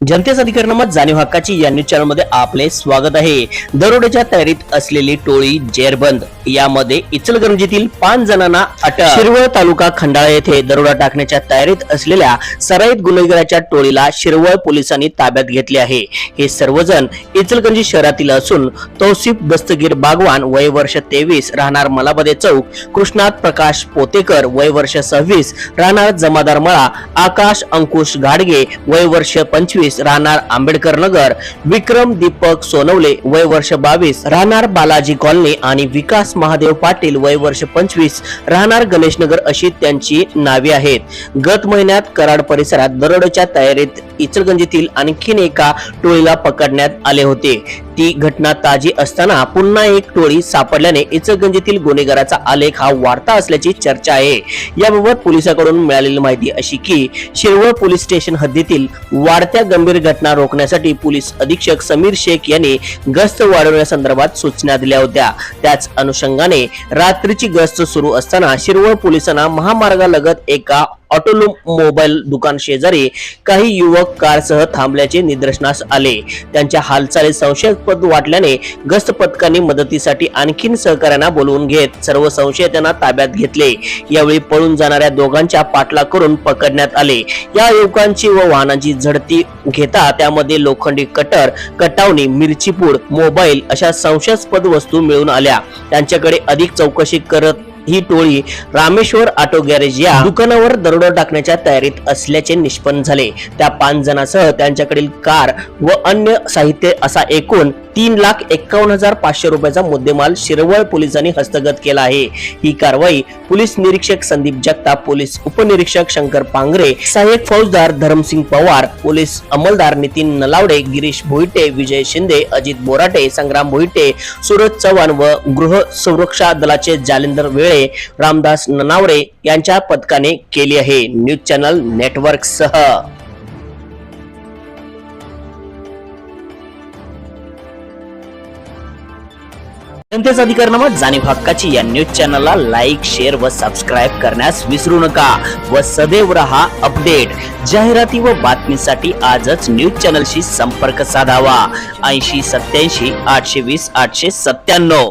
जनतेस अधिकरणामध्ये जाणीव हक्काची या न्यूज चॅनलमध्ये आपले स्वागत आहे. दरोड्याच्या तयारीत असलेली टोळी जेरबंद. यामध्ये इचलगंजीतील पाच जणांना अटक. शिरवळ तालुका खंडाळा येथे दरोडा टाकण्याच्या तयारीत असलेल्या सराईत गुन्हेगाराच्या टोळीला शिरवळ पोलिसांनी ताब्यात घेतले आहे. हे सर्वजण इचलगंजी शहरातील असून तौसिफ दस्तगीर बागवान वय वर्ष तेवीस राहणार मलाबदे चौक कृष्णात प्रकाश पोतेकर वय वर्ष सव्वीस राहणार जमादार मळा आकाश अंकुश गाडगे वय वर्ष पंचवीस राहणार आंबेडकर नगर विक्रम दीपक सोनवले वय वर्ष बावीस राहणार बालाजी कॉलनी आणि विकास महादेव पाटील वय वर्ष पंचवीस राहणार गणेशनगर अशी त्यांची नावे आहेत. गत महिन्यात कराड परिसरात दरोड्याच्या तयारीत इचलगंजीतील आणखीन एका टोळीला पकडण्यात आले होते. ती घटना ताजी असताना पुन्हा एक टोळी सापडल्याने इचलगंजीतील गुन्हेगाराचा आलेख हा वाढता असल्याची चर्चा आहे. याबाबत पोलिसांकडून मिळालेली माहिती अशी की शिरवळ पोलीस स्टेशन हद्दीतील वाढत्या गंभीर घटना रोखण्यासाठी पोलीस अधीक्षक समीर शेख यांनी गस्त वाढवण्यासंदर्भात सूचना दिल्या होत्या. त्याच अनुषंगाने रात्रीची गस्त सुरू असताना शिरवळ पोलिसांना महामार्गालगत एका ऑटोलो मोबाईल दुकान शेजारी काही युवक कारसह थांबल्याचे निदर्शनास आले. त्यांच्या हालचाली संशयास्पद वाटल्याने गस्त पथकांनी मदतीसाठी आणखीन सहकार्यांना बोलवून घेत सर्व संशयितांना ताब्यात घेतले. यावेळी पळून जाणाऱ्या दोघांच्या पाठला करून पकडण्यात आले. या युवकांची व वाहनांची झडती घेता त्यामध्ये लोखंडी कटर कटावणी मिरचीपूड मोबाईल अशा संशयास्पद वस्तू मिळून आल्या. त्यांच्याकडे अधिक चौकशी करत ही टोळी रामेश्वर ऑटो गॅरेज या दुकानावर दरोडा टाकण्याच्या तयारीत असल्याचे निष्पन्न झाले. त्या पाच जणांसह त्यांच्याकडील कार व अन्य साहित्य असा एकूण तीन लाख एक्कावन्न हजार पाचशे रुपयाचा मुद्देमाल शिरवळ पोलिसांनी हस्तगत केला आहे. ही कारवाई पोलीस निरीक्षक संदीप जगताप पोलीस उपनिरीक्षक शंकर पांगरे सहाय्यक फौजदार धरमसिंग पवार पोलीस अंमलदार नितीन नलावडे गिरीश भोईटे विजय शिंदे अजित बोराटे संग्राम भोईटे सूरज चव्हाण व गृह संरक्षा दलाचे जालिंदर वेळ रामदास ननावरे यांच्या पथकाने केली आहे न्यूज चॅनल नेटवर्क सह. जनतेचा अधिकारनामा जाणीव हक्काची या न्यूज चॅनलला लाईक शेअर व सबस्क्राईब करण्यास विसरू नका व सदैव रहा अपडेट जाहिराती व बातमीसाठी आजच न्यूज चॅनलशी संपर्क साधावा. ऐंशी सत्याऐंशी आठशे वीस आठशे सत्त्याण्णव.